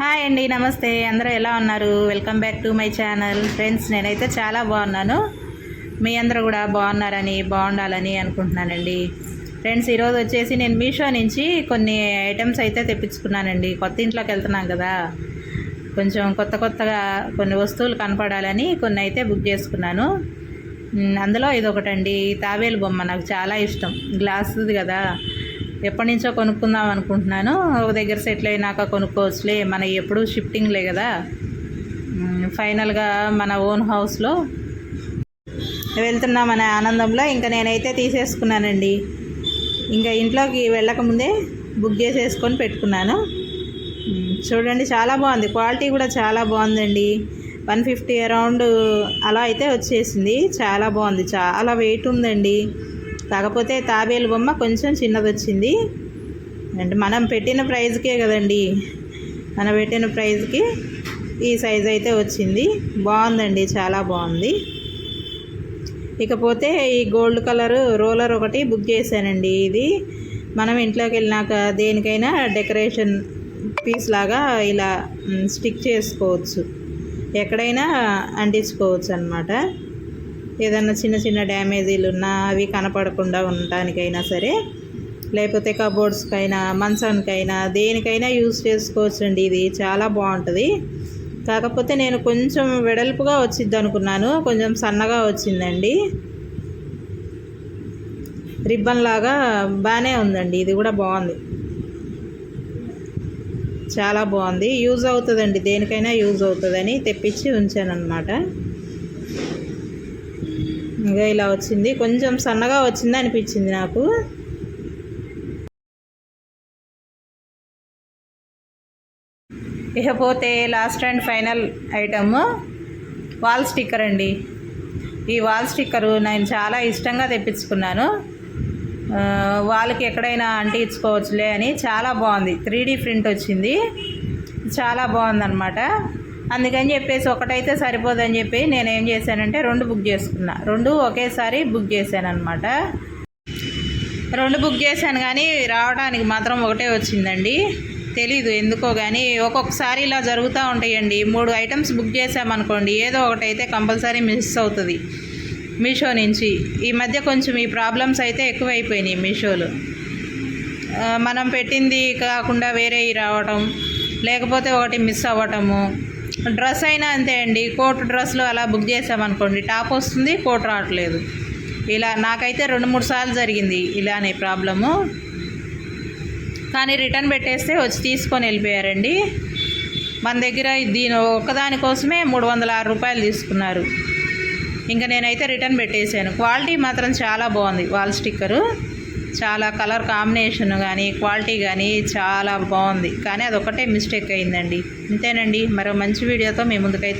Hi అండి నమస్తే. అందరూ ఎలా ఉన్నారు? Welcome back to my channel friends నేనైతే చాలా బాగున్నాను. మీ అందరూ కూడా బాగున్నారని బాగుండాలని అనుకుంటున్నానండి. ఫ్రెండ్స్ ఈరోజు వచ్చేసి నేను మీషో నుంచి కొన్ని ఐటమ్స్ అయితే తెప్పించుకున్నానండి. కొత్త ఇంట్లోకి వెళ్తున్నాం కదా. కొంచెం కొత్త కొత్తగా కొన్ని వస్తువులు కనపడాలని కొన్ని అయితే బుక్ చేసుకున్నాను. అందులో ఇది ఒకటండి తాబేలు బొమ్మ నాకు చాలా ఇష్టం. గ్లాసుది కదా. ఎప్పటి నుంచో కొనుక్కుందాం అనుకుంటున్నాను. ఒక దగ్గర సెటిల్ అయినాక కొనుక్కోవచ్చులే. మన ఎప్పుడు షిఫ్టింగ్లే కదా. ఫైనల్గా మన ఓన్ హౌస్లో వెళ్తున్నామనే ఆనందంలో ఇంకా నేనైతే తీసేసుకున్నానండి. ఇంకా ఇంట్లోకి వెళ్ళకముందే బుక్ చేసేసుకొని పెట్టుకున్నాను. చూడండి చాలా బాగుంది. క్వాలిటీ కూడా చాలా బాగుందండి. వన్ ఫిఫ్టీ అరౌండ్ అలా అయితే వచ్చేసింది. చాలా బాగుంది. చాలా వెయిట్ ఉందండి. కాకపోతే తాబేలు బొమ్మ కొంచెం చిన్నది వచ్చింది అంటే మనం పెట్టిన ప్రైజ్కే కదండి. మనం పెట్టిన ప్రైజ్కి ఈ సైజ్ అయితే వచ్చింది. బాగుందండి చాలా బాగుంది. ఇకపోతే ఈ గోల్డ్ కలర్ రోలర్ ఒకటి బుక్ చేశానండి ఇది. మనం ఇంట్లోకి వెళ్ళినాక దేనికైనా డెకరేషన్ పీస్ లాగా ఇలా స్టిక్ చేసుకోవచ్చు. ఎక్కడైనా అంటించుకోవచ్చు అనమాట ఏదన్నా చిన్న చిన్న డ్యామేజీలు ఉన్నా అవి కనపడకుండా ఉండటానికైనా సరే లేకపోతే కబోర్డ్స్కైనా మంచానికైనా దేనికైనా యూజ్ చేసుకోవచ్చండి. ఇది చాలా బాగుంటుంది. కాకపోతే నేను కొంచెం వెడల్పుగా వచ్చింది అనుకున్నాను కొంచెం సన్నగా వచ్చిందండి. రిబ్బన్ లాగా బాగానే ఉందండి. ఇది కూడా బాగుంది. చాలా బాగుంది. యూజ్ అవుతుందండి. దేనికైనా యూజ్ అవుతుందని తెప్పించి ఉంచాను అనమాట ఇంకా ఇలా వచ్చింది. కొంచెం సన్నగా వచ్చింది అనిపించింది నాకు. ఇకపోతే last and final item wall sticker అండి. ఈ వాల్ స్టిక్కరు నేను చాలా ఇష్టంగా తెప్పించుకున్నాను. వాళ్ళకి ఎక్కడైనా అంటించుకోవచ్చులే అని చాలా బాగుంది. త్రీ ప్రింట్ వచ్చింది. చాలా బాగుందన్నమాట. అందుకని చెప్పేసి ఒకటైతే సరిపోదని చెప్పి నేను ఏం చేశానంటే రెండు బుక్ చేసుకున్నా. రెండు ఒకేసారి బుక్ చేశాను అనమాట రెండు బుక్ చేశాను కానీ రావడానికి మాత్రం ఒకటే వచ్చిందండి. తెలీదు ఎందుకో కానీ ఒక్కొక్కసారి ఇలా జరుగుతూ ఉంటాయండి. మూడు ఐటమ్స్ బుక్ చేసామనుకోండి ఏదో ఒకటి అయితే కంపల్సరీ మిస్ అవుతుంది మీషో నుంచి. ఈ మధ్య కొంచెం ఈ ప్రాబ్లమ్స్ అయితే ఎక్కువైపోయినాయి మీషోలో. మనం పెట్టింది కాకుండా వేరే రావటం లేకపోతే ఒకటి మిస్ అవ్వటము డ్రెస్ అయినా అంతే అండి. కోట్ డ్రెస్లు అలా బుక్ చేసామనుకోండి టాప్ వస్తుంది కోట్ రావట్లేదు. ఇలా నాకైతే రెండు మూడు సార్లు జరిగింది ఇలానే ప్రాబ్లము. కానీ రిటర్న్ పెట్టేస్తే వచ్చి తీసుకొని వెళ్ళిపోయారండి. మన దగ్గర దీని ఒక్కదానికోసమే మూడు వందల ఆరు రూపాయలు తీసుకున్నారు. ఇంకా నేనైతే రిటర్న్ పెట్టేశాను. క్వాలిటీ మాత్రం చాలా బాగుంది వాల్ స్టిక్కరు. చాలా కలర్ కాంబినేషన్ కానీ క్వాలిటీ కానీ చాలా బాగుంది కానీ అదొకటే మిస్టేక్ అయిందండి. ఇంతేనండి. మరో మంచి వీడియోతో మీ ముందుకైతే